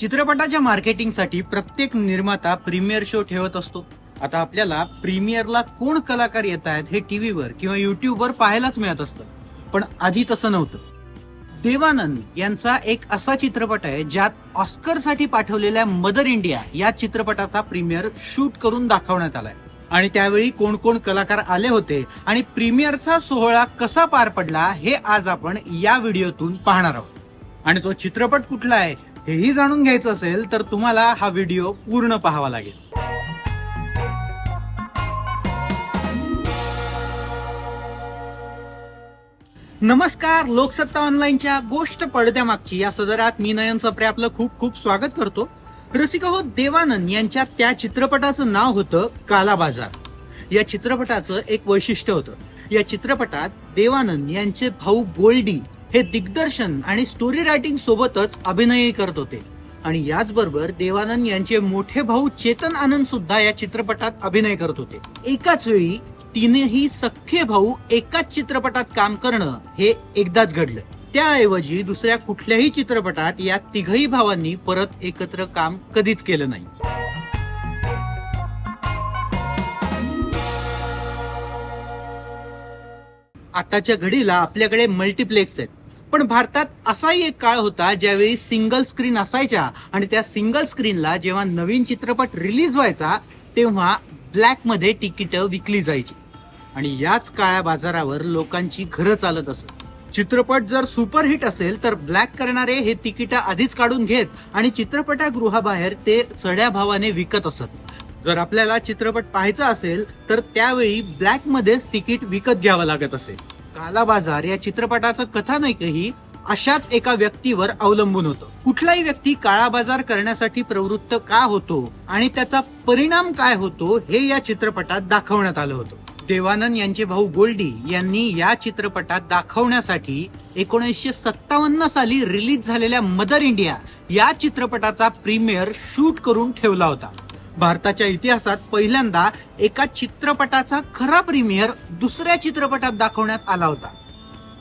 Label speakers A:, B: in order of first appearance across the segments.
A: चित्रपटाच्या मार्केटिंगसाठी प्रत्येक निर्माता प्रीमियर शो ठेवत असतो. आता आपल्याला प्रीमियरला कोण कलाकार येत आहेत हे टीव्हीवर किंवा युट्यूबवर पाहायलाच मिळत असतं. पण आधी तसं नव्हतं. देवानंद यांचा एक असा चित्रपट आहे ज्यात ऑस्करसाठी पाठवलेल्या मदर इंडिया या चित्रपटाचा प्रीमियर शूट करून दाखवण्यात आलाय. आणि त्यावेळी कोण कोण कलाकार आले होते आणि प्रीमियरचा सोहळा कसा पार पडला हे आज आपण या व्हिडिओतून पाहणार आहोत. आणि तो चित्रपट कुठला आहे हेही जाणून घ्यायचं असेल तर तुम्हाला हा व्हिडिओ पूर्ण पाहावा लागेल. नमस्कार लोकसत्ता ऑनलाईनच्या गोष्ट पडद्यामागची या सदरात मी नयन सप्रे आपलं खूप खूप स्वागत करतो. रसिका हो देवानंद यांच्या त्या चित्रपटाचं नाव होतं काला बाजार या चित्रपटाचं एक वैशिष्ट्य होतं. या चित्रपटात देवानंद यांचे भाऊ गोल्डी हे दिग्दर्शन आणि स्टोरी रायटिंग सोबतच अभिनयही करत होते. आणि याचबरोबर देवानंद यांचे मोठे भाऊ चेतन आनंद सुद्धा या चित्रपटात अभिनय करत होते. एकाच वेळी तिनेही सख्खे भाऊ एकाच चित्रपटात काम करणं हे एकदाच घडलं. त्याऐवजी दुसऱ्या कुठल्याही चित्रपटात या तिघही भावांनी परत एकत्र काम कधीच केलं नाही. आताच्या घडीला आपल्याकडे मल्टिप्लेक्स आहेत. पण भारतात असाही एक काळ होता ज्यावेळी सिंगल स्क्रीन असायच्या आणि त्या सिंगल स्क्रीनला जेव्हा नवीन चित्रपट रिलीज व्हायचा तेव्हा ब्लॅकमध्ये तिकीटं विकली जायची. आणि याच काळ्या बाजारावर लोकांची घरं चालत असत. चित्रपट जर सुपरहिट असेल तर ब्लॅक करणारे हे तिकीट आधीच काढून घेत आणि चित्रपटगृहाबाहेर ते चढ्या भावाने विकत असत. जर आपल्याला चित्रपट पाहायचा असेल तर त्यावेळी ब्लॅकमध्येच तिकीट विकत घ्यावं लागत असेल काला बाजार या चित्रपटाचं कथानकही अशाच एका व्यक्तीवर अवलंबून होतं. कुठलाही व्यक्ती काळा बाजार करण्यासाठी प्रवृत्त का होतो आणि त्याचा परिणाम काय होतो हे या चित्रपटात दाखवण्यात आलं होतं. देवानंद यांचे भाऊ गोल्डी यांनी या चित्रपटात दाखवण्यासाठी एकोणीसशे सत्तावन्न साली रिलीज झालेल्या मदर इंडिया या चित्रपटाचा प्रीमियर शूट करून ठेवला होता. भारताच्या इतिहासात पहिल्यांदा एका चित्रपटाचा खरा प्रीमियर दुसऱ्या चित्रपटात दाखवण्यात आला होता.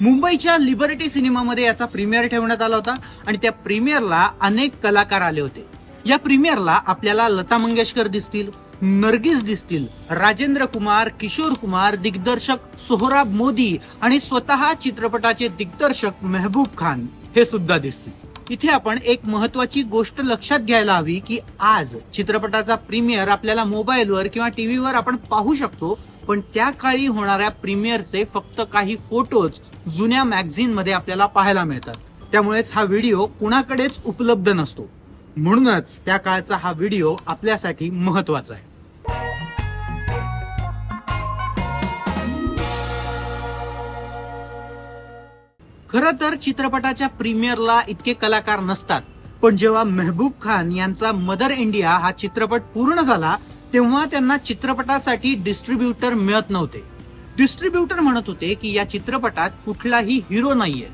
A: मुंबईच्या लिबर्टी सिनेमामध्ये याचा प्रीमियर ठेवण्यात आला होता आणि त्या प्रीमियरला अनेक कलाकार आले होते. या प्रीमियरला आपल्याला लता मंगेशकर दिसतील नर्गिस दिसतील राजेंद्र कुमार किशोर कुमार दिग्दर्शक सोहराब मोदी आणि स्वतः चित्रपटाचे दिग्दर्शक मेहबूब खान हे सुद्धा दिसतील. इथे आपण एक महत्वाची गोष्ट लक्षात घ्यायला हवी की आज चित्रपटाचा प्रीमियर आपल्याला मोबाईलवर किंवा टीव्हीवर आपण पाहू शकतो पण त्या काळी होणाऱ्या प्रीमियरचे फक्त काही फोटोज जुन्या मॅगझिनमध्ये आपल्याला पाहायला मिळतात. त्यामुळेच हा व्हिडिओ कुणाकडेच उपलब्ध नसतो. म्हणूनच त्या काळचा हा व्हिडिओ आपल्यासाठी महत्त्वाचा आहे. खरं तर चित्रपटाच्या प्रीमियरला इतके कलाकार नसतात. पण जेव्हा मेहबूब खान यांचा मदर इंडिया हा चित्रपट पूर्ण झाला तेव्हा त्यांना चित्रपटासाठी डिस्ट्रीब्युटर मिळत नव्हते. डिस्ट्रीब्युटर म्हणत होते की या चित्रपटात कुठलाही हिरो नाहीये.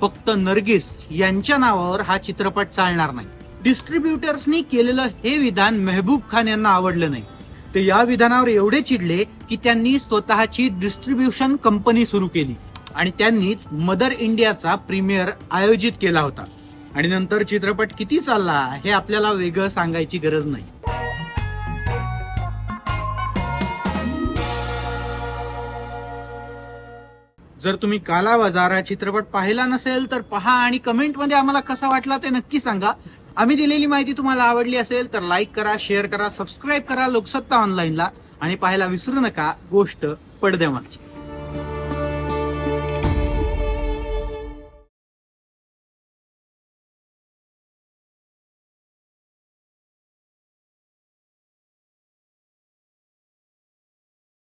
A: फक्त नर्गिस यांच्या नावावर हा चित्रपट चालणार नाही. डिस्ट्रीब्युटर्सनी केलेलं हे विधान मेहबूब खान यांना आवडलं नाही. ते या विधानावर एवढे चिडले की त्यांनी स्वतःची डिस्ट्रीब्युशन कंपनी सुरू केली. आणि त्यांनीच मदर इंडियाचा प्रीमियर आयोजित केला होता. आणि नंतर चित्रपट किती चालला हे आपल्याला वेगळं सांगायची गरज नाही. जर तुम्ही काला बाजार हा चित्रपट पाहिला नसेल तर पहा आणि कमेंटमध्ये आम्हाला कसा वाटला ते नक्की सांगा. आम्ही दिलेली माहिती तुम्हाला आवडली असेल तर लाईक करा शेअर करा सबस्क्राईब करा लोकसत्ता ऑनलाईनला आणि पाहायला विसरू नका गोष्ट पडद्यामागची.